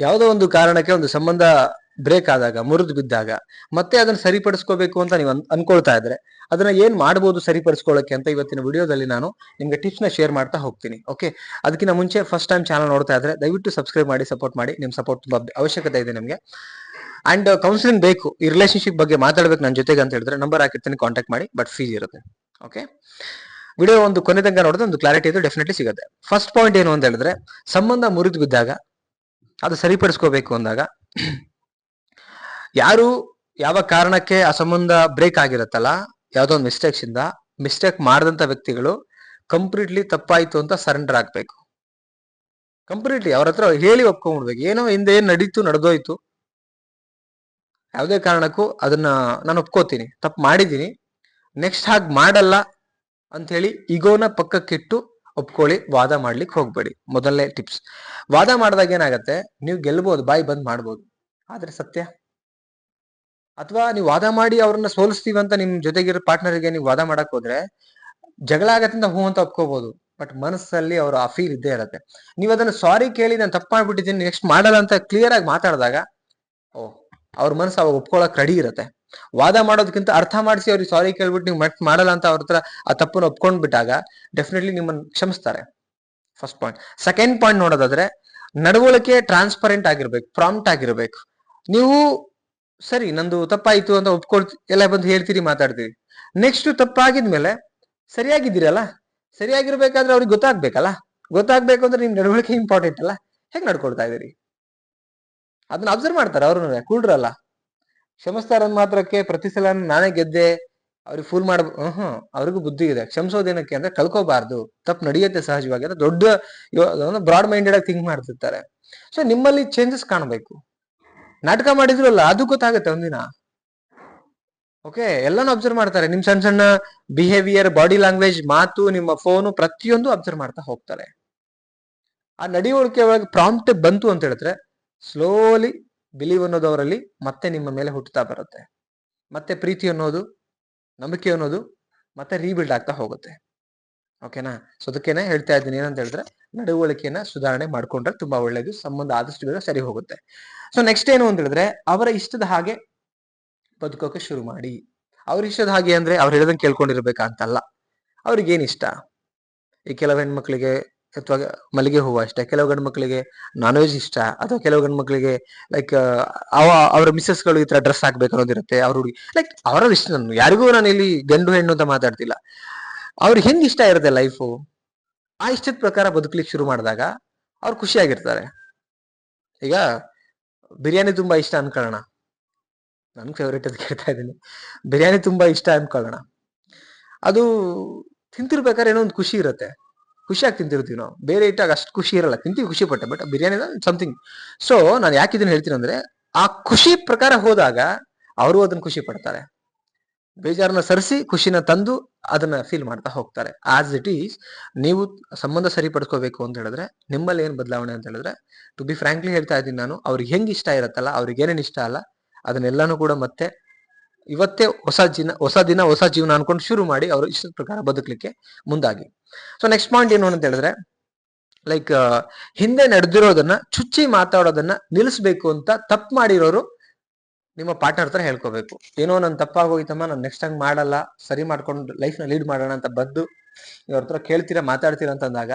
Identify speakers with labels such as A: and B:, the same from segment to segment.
A: ಯಾವುದೋ ಒಂದು ಕಾರಣಕ್ಕೆ ಒಂದು ಸಂಬಂಧ ಬ್ರೇಕ್ ಆದಾಗ, ಮುರಿದು ಬಿದ್ದಾಗ, ಮತ್ತೆ ಅದನ್ನ ಸರಿಪಡಿಸ್ಕೋಬೇಕು ಅಂತ ನೀವು ಅನ್- ಅನ್ಕೊಳ್ತಾ ಇದ್ರೆ, ಅದನ್ನ ಏನ್ ಮಾಡ್ಬೋದು ಸರಿಪಡಿಸ್ಕೊಳ್ಳೋಕೆ ಅಂತ ಇವತ್ತಿನ ವಿಡಿಯೋದಲ್ಲಿ ನಾನು ನಿಮ್ಗೆ ಟಿಪ್ಸ್ನ ಶೇರ್ ಮಾಡ್ತಾ ಹೋಗ್ತೀನಿ ಓಕೆ ಅದಕ್ಕಿಂತ ಮುಂಚೆ ಫಸ್ಟ್ ಟೈಮ್ ಚಾನಲ್ ನೋಡ್ತಾ ಇದ್ರೆ ದಯವಿಟ್ಟು ಸಬ್ಸ್ಕ್ರೈಬ್ ಮಾಡಿ ಸಪೋರ್ಟ್ ಮಾಡಿ, ನಿಮ್ ಸಪೋರ್ಟ್ ತುಂಬಾ ಅವಶ್ಯಕತೆ ಇದೆ ನಿಮ್ಗೆ. ಅಂಡ್ ಕೌನ್ಸಿಲಿಂಗ್ ಬೇಕು, ಈ ರಿಲೇಶನ್ಶಿಪ್ ಬಗ್ಗೆ ಮಾತಾಡ್ಬೇಕು ನನ್ನ ಜೊತೆಗೆ ಅಂತ ಹೇಳಿದ್ರೆ ನಂಬರ್ ಹಾಕಿರ್ತೀನಿ ಕಾಂಟ್ಯಾಕ್ಟ್ ಮಾಡಿ ಬಟ್ ಫೀಸ್ ಇರುತ್ತೆ ಓಕೆ ವಿಡಿಯೋ ಒಂದು ಕೊನೆ ತನಕ ನೋಡಿದ್ರೆ ಒಂದು ಕ್ಲಾರಿಟಿ ಇದು ಡೆಫಿನೆಟ್ಲಿ ಸಿಗುತ್ತೆ. ಫಸ್ಟ್ ಪಾಯಿಂಟ್ ಏನು ಅಂತ ಹೇಳಿದ್ರೆ, ಸಂಬಂಧ ಮುರಿದು ಬಿದ್ದಾಗ ಅದು ಸರಿಪಡಿಸ್ಕೋಬೇಕು ಅಂದಾಗ ಯಾರು ಯಾವ ಕಾರಣಕ್ಕೆ ಆ ಸಂಬಂಧ ಬ್ರೇಕ್ ಆಗಿರತ್ತಲ್ಲ, ಯಾವುದೋ ಒಂದು ಮಿಸ್ಟೇಕ್ಸ್ ಇಂದ ಮಿಸ್ಟೇಕ್ ಮಾಡಿದಂತ ವ್ಯಕ್ತಿಗಳು ಕಂಪ್ಲೀಟ್ಲಿ ತಪ್ಪಾಯ್ತು ಅಂತ ಸರೆಂಡರ್ ಆಗ್ಬೇಕು. ಕಂಪ್ಲೀಟ್ಲಿ ಅವ್ರ ಹತ್ರ ಹೇಳಿ ಒಪ್ಕೊಂಡ್ಬಿಡ್ಬೇಕು. ಏನೋ ಹಿಂದೆ ಏನ್ ನಡೀತು, ನಡೆದೋಯ್ತು. ಯಾವುದೇ ಕಾರಣಕ್ಕೂ ಅದನ್ನ ನಾನು ಒಪ್ಕೋತೀನಿ. ತಪ್ಪು ಮಾಡಿದ್ದೀನಿ. ನೆಕ್ಸ್ಟ್ ಹಾಗೆ ಮಾಡಲ್ಲ ಅಂತ ಹೇಳಿ ಇಗೋನ ಪಕ್ಕಕ್ಕಿಟ್ಟು ಒಪ್ಕೊಳ್ಳಿ, ವಾದ ಮಾಡ್ಲಿಕ್ಕೆ ಹೋಗ್ಬೇಡಿ. ಮೊದಲನೇ ಟಿಪ್ಸ್ ವಾದ ಮಾಡಿದಾಗ ಏನಾಗತ್ತೆ? ನೀವು ಗೆಲ್ಬಹುದು ಬಾಯಿ ಬಂದ್ ಮಾಡ್ಬೋದು. ಆದ್ರೆ ಸತ್ಯ? ಅಥವಾ ನೀವು ವಾದ ಮಾಡಿ ಅವ್ರನ್ನ ಸೋಲಿಸ್ತೀವಿ ಅಂತ ನಿಮ್ ಜೊತೆಗಿರೋ ಪಾರ್ಟ್ನರ್ಗೆ ನೀವು ವಾದ ಮಾಡಕ್ ಹೋದ್ರೆ ಜಗಳ ಆಗತ್ತೆ ಅಂತ ಹೂ ಅಂತ ಒಪ್ಕೋಬಹುದು ಬಟ್ ಮನಸ್ಸಲ್ಲಿ ಅವ್ರ ಆ ಫೀಲ್ ಇದ್ದೇ ಇರತ್ತೆ. ನೀವು ಅದನ್ನ ಸಾರಿ ಕೇಳಿ, ನಾನು ತಪ್ಪು ಮಾಡ್ಬಿಟ್ಟಿದ್ದೀನಿ ನೆಕ್ಸ್ಟ್ ಮಾಡಲ್ಲ ಅಂತ ಕ್ಲಿಯರ್ ಆಗಿ ಮಾತಾಡಿದಾಗ ಓ ಅವ್ರ ಮನಸ್ಸು ಅವಾಗ ಒಪ್ಕೊಳಕ್ ರೆಡಿ ಇರತ್ತೆ. ವಾದ ಮಾಡೋದಕ್ಕಿಂತ ಅರ್ಥ ಮಾಡಿಸಿ ಅವ್ರಿಗೆ ಸಾರಿ ಕೇಳ್ಬಿಟ್ಟು ನೀವು ಮೆಟ್ ಮಾಡಲ್ಲ ಅಂತ ಅವ್ರ ಹತ್ರ ಆ ತಪ್ಪನ್ನು ಒಪ್ಕೊಂಡ್ಬಿಟ್ಟಾಗ ಡೆಫಿನೆಟ್ಲಿ ನಿಮ್ಮನ್ನ ಕ್ಷಮಿಸ್ತಾರೆ. ಫಸ್ಟ್ ಪಾಯಿಂಟ್ ಸೆಕೆಂಡ್ ಪಾಯಿಂಟ್ ನೋಡೋದಾದ್ರೆ ನಡವಳಿಕೆ ಟ್ರಾನ್ಸ್ಪರೆಂಟ್ ಆಗಿರ್ಬೇಕು ಪ್ರಾಂಪ್ಟ್ ಆಗಿರ್ಬೇಕು. ನೀವು ಸರಿ, ನಂದು ತಪ್ಪಾಯಿತು ಅಂತ ಒಪ್ಕೊಳ್ತಿ, ಎಲ್ಲ ಬಂದು ಹೇಳ್ತೀರಿ, ಮಾತಾಡ್ತೀರಿ. ನೆಕ್ಸ್ಟ್ ತಪ್ಪಾಗಿದ್ಮೇಲೆ ಸರಿಯಾಗಿದ್ದೀರಲ್ಲ? ಸರಿಯಾಗಿರ್ಬೇಕಾದ್ರೆ ಅವ್ರಿಗೆ ಗೊತ್ತಾಗ್ಬೇಕಲ್ಲ? ಗೊತ್ತಾಗ್ಬೇಕು ಅಂದ್ರೆ ನಿಮ್ ನಡವಳಿಕೆ ಇಂಪಾರ್ಟೆಂಟ್ ಅಲ್ಲ? ಹೇಗೆ ನಡ್ಕೊಳ್ತಾ ಇದೀರಿ ಅದನ್ನ ಅಬ್ಸರ್ವ್ ಮಾಡ್ತಾರೆ ಅವ್ರನ್ನ ಕೂಡ್ರಲ್ಲ. ಕ್ಷಮಿಸ್ತಾರ ಮಾತ್ರಕ್ಕೆ ಪ್ರತಿ ಸಲ ನಾನೇ ಗೆದ್ದೆ, ಅವ್ರಿಗೆ ಫೂಲ್ ಮಾಡ, ಹ್ಮ್, ಅವ್ರಿಗೂ ಬುದ್ಧಿ ಇದೆ. ಕ್ಷಮಿಸೋದೇನಕ್ಕೆ ಅಂದ್ರೆ ಕಳ್ಕೋಬಾರ್ದು. ತಪ್ಪು ನಡೆಯುತ್ತೆ ಸಹಜವಾಗಿ. ಅಂದ್ರೆ ದೊಡ್ಡ ಬ್ರಾಡ್ ಮೈಂಡೆಡ್ ಆಗಿ ಥಿಂಕ್ ಮಾಡ್ತಿರ್ತಾರೆ. ಸೊ ನಿಮ್ಮಲ್ಲಿ ಚೇಂಜಸ್ ಕಾಣಬೇಕು. ನಾಟಕ ಮಾಡಿದ್ರಲ್ಲ, ಅದು ಗೊತ್ತಾಗುತ್ತೆ ಒಂದಿನ. ಓಕೆ ಎಲ್ಲಾನು ಅಬ್ಸರ್ವ್ ಮಾಡ್ತಾರೆ. ನಿಮ್ ಸಣ್ಣ ಸಣ್ಣ ಬಿಹೇವಿಯರ್ ಬಾಡಿ ಲ್ಯಾಂಗ್ವೇಜ್ ಮಾತು, ನಿಮ್ಮ ಫೋನು ಪ್ರತಿಯೊಂದು ಅಬ್ಸರ್ವ್ ಮಾಡ್ತಾ ಹೋಗ್ತಾರೆ. ಆ ನಡವಳಿಕೆ ಒಳಗೆ ಪ್ರಾಂಪ್ಟ್ ಬಂತು ಅಂತ ಹೇಳಿದ್ರೆ ಸ್ಲೋಲಿ ಬಿಲೀವ್ ಅನ್ನೋದು ಅವರಲ್ಲಿ ಮತ್ತೆ ನಿಮ್ಮ ಮೇಲೆ ಹುಟ್ಟುತ್ತಾ ಬರುತ್ತೆ. ಮತ್ತೆ ಪ್ರೀತಿ ಅನ್ನೋದು, ನಂಬಿಕೆ ಅನ್ನೋದು ಮತ್ತೆ ರೀಬಿಲ್ಡ್ ಆಗ್ತಾ ಹೋಗುತ್ತೆ. ಓಕೆನಾ ಸೊ ಅದಕ್ಕೇನೆ ಹೇಳ್ತಾ ಇದ್ದೀನಿ, ಏನಂತ ಹೇಳಿದ್ರೆ ನಡವಳಿಕೆಯನ್ನ ಸುಧಾರಣೆ ಮಾಡ್ಕೊಂಡ್ರೆ ತುಂಬಾ ಒಳ್ಳೇದು, ಸಂಬಂಧ ಆದಷ್ಟು ಬೇಗ ಸರಿ ಹೋಗುತ್ತೆ. ಸೊ ನೆಕ್ಸ್ಟ್ ಏನು ಅಂತ ಹೇಳಿದ್ರೆ, ಅವರ ಇಷ್ಟದ ಹಾಗೆ ಬದುಕೋಕೆ ಶುರು ಮಾಡಿ. ಅವ್ರ ಇಷ್ಟದ ಹಾಗೆ ಅಂದ್ರೆ ಅವ್ರು ಹೇಳ್ದಂಗೆ ಕೇಳ್ಕೊಂಡಿರ್ಬೇಕಂತಲ್ಲ. ಅವ್ರಿಗೇನಿಷ್ಟ ಈ ಕೆಲವು ಹೆಣ್ಮಕ್ಳಿಗೆ ಅಥವಾ ಮಲ್ಲಿಗೆ ಹೂವು ಅಷ್ಟೇ ಕೆಲವು ಗಂಡು ಮಕ್ಕಳಿಗೆ ನಾನ್ ವೆಜ್ ಇಷ್ಟ, ಅಥವಾ ಕೆಲವು ಗಂಡು ಮಕ್ಕಳಿಗೆ ಲೈಕ್ ಅವ, ಅವರ ಮಿಸ್ಸಸ್ಗಳು ಈ ತರ ಡ್ರೆಸ್ ಹಾಕ್ಬೇಕು ಅನ್ನೋದಿರುತ್ತೆ, ಅವ್ರ ಹುಡುಗಿ. ಲೈಕ್ ಅವರ ಇಷ್ಟ ನಾನು, ಯಾರಿಗೂ ನಾನು ಇಲ್ಲಿ ಗಂಡು ಹೆಣ್ಣು ಅಂತ ಮಾತಾಡ್ತಿಲ್ಲ. ಅವ್ರಿಗೆ ಹೆಂಗ್ ಇಷ್ಟ ಇರುತ್ತೆ ಲೈಫು ಆ ಇಷ್ಟದ ಪ್ರಕಾರ ಬದುಕಲಿಕ್ಕೆ ಶುರು ಮಾಡಿದಾಗ ಅವ್ರು ಖುಷಿಯಾಗಿರ್ತಾರೆ. ಈಗ ಬಿರಿಯಾನಿ ತುಂಬಾ ಇಷ್ಟ ಅನ್ಕೊಳ್ಳೋಣ ನನ್ ಫೇವ್ರೇಟ್ ಅದು ಕೇಳ್ತಾ ಇದ್ದೀನಿ. ಬಿರಿಯಾನಿ ತುಂಬಾ ಇಷ್ಟ ಅನ್ಕೊಳ್ಳೋಣ ಅದು ತಿಂತಿರ್ಬೇಕಾದ್ರೆ ಏನೋ ಒಂದು ಖುಷಿ ಇರುತ್ತೆ. ಖುಷಿಯಾಗಿ ತಿಂತಿರ್ತೀವಿ ನಾವು. ಬೇರೆ ಇಟ್ಟಾಗ ಅಷ್ಟು ಖುಷಿ ಇರಲ್ಲ. ತಿಂತೀವಿ ಖುಷಿ ಪಟ್ಟೆ ಬಟ್ ಬಿರಿಯಾನಿ ಸಮಥಿಂಗ್ ಸೊ ನಾನು ಯಾಕೆ ಇದನ್ನ ಹೇಳ್ತೀನಿ ಅಂದ್ರೆ, ಆ ಖುಷಿ ಪ್ರಕಾರ ಹೋದಾಗ ಅವರು ಅದನ್ನ ಖುಷಿ ಪಡ್ತಾರೆ. ಬೇಜಾರನ್ನ ಸರಿಸಿ ಖುಷಿನ ತಂದು ಅದನ್ನ ಫೀಲ್ ಮಾಡ್ತಾ ಹೋಗ್ತಾರೆ. ಆಸ್ ಇಟ್ ಈಸ್ ನೀವು ಸಂಬಂಧ ಸರಿಪಡಿಸ್ಕೋಬೇಕು ಅಂತ ಹೇಳಿದ್ರೆ, ನಿಮ್ಮಲ್ಲಿ ಏನ್ ಬದಲಾವಣೆ ಅಂತ ಹೇಳಿದ್ರೆ ಟು ಬಿ ಫ್ರಾಂಕ್ಲಿ ಹೇಳ್ತಾ ಇದ್ದೀನಿ ನಾನು, ಅವ್ರಿಗೆ ಹೆಂಗ್ ಇಷ್ಟ ಇರತ್ತಲ್ಲ, ಅವ್ರಿಗೆ ಏನೇನು ಇಷ್ಟ ಅಲ್ಲ, ಅದನ್ನೆಲ್ಲಾನು ಕೂಡ ಮತ್ತೆ ಇವತ್ತೇ ಹೊಸ ದಿನ ಹೊಸ ದಿನ, ಹೊಸ ಜೀವನ ಅನ್ಕೊಂಡು ಶುರು ಮಾಡಿ ಅವರು ಇಷ್ಟದ ಪ್ರಕಾರ ಬದುಕಲಿಕ್ಕೆ ಮುಂದಾಗಿ. ಸೊ ನೆಕ್ಸ್ಟ್ ಪಾಯಿಂಟ್ ಏನು ಅಂತ ಹೇಳಿದ್ರೆ ಲೈಕ್ ಹಿಂದೆ ನಡೆದಿರೋದನ್ನ, ಚುಚ್ಚಿ ಮಾತಾಡೋದನ್ನ ನಿಲ್ಲಿಸ್ಬೇಕು ಅಂತ ತಪ್ಪು ಮಾಡಿರೋರು ನಿಮ್ಮ ಪಾರ್ಟ್ನರ್ ಹತ್ರ ಹೇಳ್ಕೋಬೇಕು. ಏನೋ ನನ್ನ ತಪ್ಪಾಗೋಯ್ತಮ್ಮ, ನಾನು ನೆಕ್ಸ್ಟ್ ಟೈಮ್ ಮಾಡಲ್ಲ, ಸರಿ ಮಾಡ್ಕೊಂಡು ಲೈಫ್ನ ಲೀಡ್ ಮಾಡೋಣ ಅಂತ ಬಂದು ಇವ್ರ ಹತ್ರ ಕೇಳ್ತೀರಾ, ಮಾತಾಡ್ತೀರಾ ಅಂತಂದಾಗ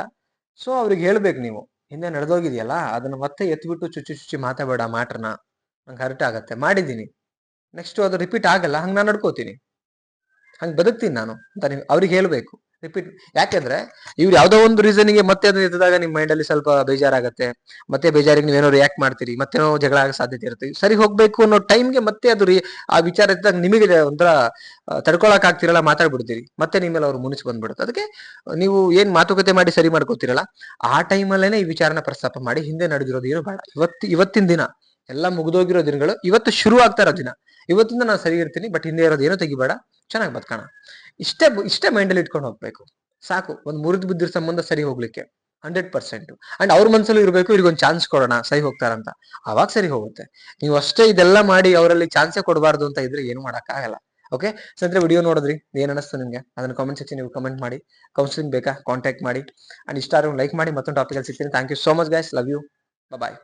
A: ಸೊ ಅವ್ರಿಗೆ ಹೇಳ್ಬೇಕು ನೀವು, ಹಿಂದೆ ನಡೆದೋಗಿದೆಯಲ್ಲ, ಅದನ್ನ ಮತ್ತೆ ಎತ್ಬಿಟ್ಟು ಚುಚ್ಚಿ ಚುಚ್ಚಿ ಮಾತಾಡಬೇಡ ಮಾಟ್ರನ ನಂಗೆ ಹರ್ಟ್ ಆಗತ್ತೆ, ಮಾಡಿದ್ದೀನಿ. ನೆಕ್ಸ್ಟ್ ಅದು ರಿಪೀಟ್ ಆಗಲ್ಲ, ಹಂಗೆ ನಾನು ನಡ್ಕೋತೀನಿ. ಹಂಗೆ ಬದುಕ್ತೀನಿ ನಾನು ಅಂತ ನೀವು ಅವ್ರಿಗೆ ಹೇಳಬೇಕು. ರಿಪೀಟ್ ಯಾಕೆಂದ್ರೆ ಇವ್ರು ಯಾವುದೋ ಒಂದು ರೀಸನ್ಗೆ ಮತ್ತೆ ಅದನ್ನ ಎತ್ತಿದಾಗ ನಿಮ್ಮ ಮೈಂಡಲ್ಲಿ ಸ್ವಲ್ಪ ಬೇಜಾರಾಗುತ್ತೆ, ಮತ್ತೆ ಬೇಜಾರಿಗೆ ನೀವೇನೋ ರಿಯಾಕ್ಟ್ ಮಾಡ್ತೀರಿ ಮತ್ತೆ ಮತ್ತೇನೋ ಜಗಳ ಆಗೋ ಸಾಧ್ಯತೆ ಇರುತ್ತೆ. ಸರಿ ಹೋಗ್ಬೇಕು ಅನ್ನೋ ಟೈಮ್ಗೆ ಮತ್ತೆ ಅದು ಆ ವಿಚಾರ ಎತ್ತಿದಾಗ ನಿಮಗೆ ಒಂಥರ ತಡ್ಕೊಳಕ್ ಆಗ್ತಿರಲ್ಲ, ಮಾತಾಡ್ಬಿಡ್ತೀರಿ. ಮತ್ತೆ ನಿಮ್ಮೇಲೆ ಅವ್ರು ಮುನಿಸ್ ಬಂದ್ಬಿಡುತ್ತೆ. ಅದಕ್ಕೆ ನೀವು ಏನ್ ಮಾತುಕತೆ ಮಾಡಿ ಸರಿ ಮಾಡ್ಕೋತಿರಲ್ಲ, ಆ ಟೈಮಲ್ಲೇನೆ ಈ ವಿಚಾರನ ಪ್ರಸ್ತಾಪ ಮಾಡಿ ಹಿಂದೆ ನಡೆದಿರೋದು ಏನು ಬೇಡ. ಇವತ್ತು, ಇವತ್ತಿನ ದಿನ, ಎಲ್ಲ ಮುಗಿದೋಗಿರೋ ದಿನಗಳು, ಇವತ್ತು ಶುರು ಆಗ್ತಾ ಇರೋ ದಿನ. ಇವತ್ತಿಂದ ನಾನು ಸರಿ ಇರ್ತೀನಿ ಬಟ್ ಹಿಂದೆ ಇರೋದು ಏನೋ ತೆಗಿಬೇಡ. ಚೆನ್ನಾಗಿ ಬದುಕೋಣ. ಇಷ್ಟೇ ಇಷ್ಟೇ ಮೈಂಡಲ್ಲಿ ಇಟ್ಕೊಂಡು ಹೋಗ್ಬೇಕು. ಸಾಕು, ಒಂದು ಮುರಿದು ಬಿದ್ದಿರೋ ಸಂಬಂಧ ಸರಿ ಹೋಗ್ಲಿಕ್ಕೆ. ಹಂಡ್ರೆಡ್ ಪರ್ಸೆಂಟ್ ಅಂಡ್ ಅವ್ರ ಮನಸ್ಸಲ್ಲೂ ಇರಬೇಕು, ಇವ್ರಿಗೊಂದು ಚಾನ್ಸ್ ಕೊಡೋಣ, ಸರಿ ಹೋಗ್ತಾರಂತ. ಅವಾಗ ಸರಿ ಹೋಗುತ್ತೆ. ನೀವು ಅಷ್ಟೇ ಇದೆಲ್ಲ ಮಾಡಿ ಅವರಲ್ಲಿ ಚಾನ್ಸೇ ಕೊಡಬಾರ್ದು ಅಂತ ಇದ್ರೆ ಏನು ಆಗಲ್ಲ ಓಕೆ ಸಂದ್ರೆ ವಿಡಿಯೋ ನೋಡಿದ್ರಿ? ಏನ್ ಅನಿಸ್ತು ನಿಮಗೆ? ಅದನ್ನ ಕಾಮೆಂಟ್ ಸೆಕ್ಷನ್ ನೀವು ಕಮೆಂಟ್ ಮಾಡಿ. ಕೌನ್ಸಿಲಿಂಗ್ ಬೇಕಾ? ಕಾಂಟ್ಯಾಕ್ಟ್ ಮಾಡಿ. ಅಂಡ್ ಇಷ್ಟ ಲೈಕ್ ಮಾಡಿ ಮತ್ತೊಂದು ಟಾಪಿಕಲ್ಲಿ ಸಿಗ್ತೀನಿ. Thank you so much guys love you bye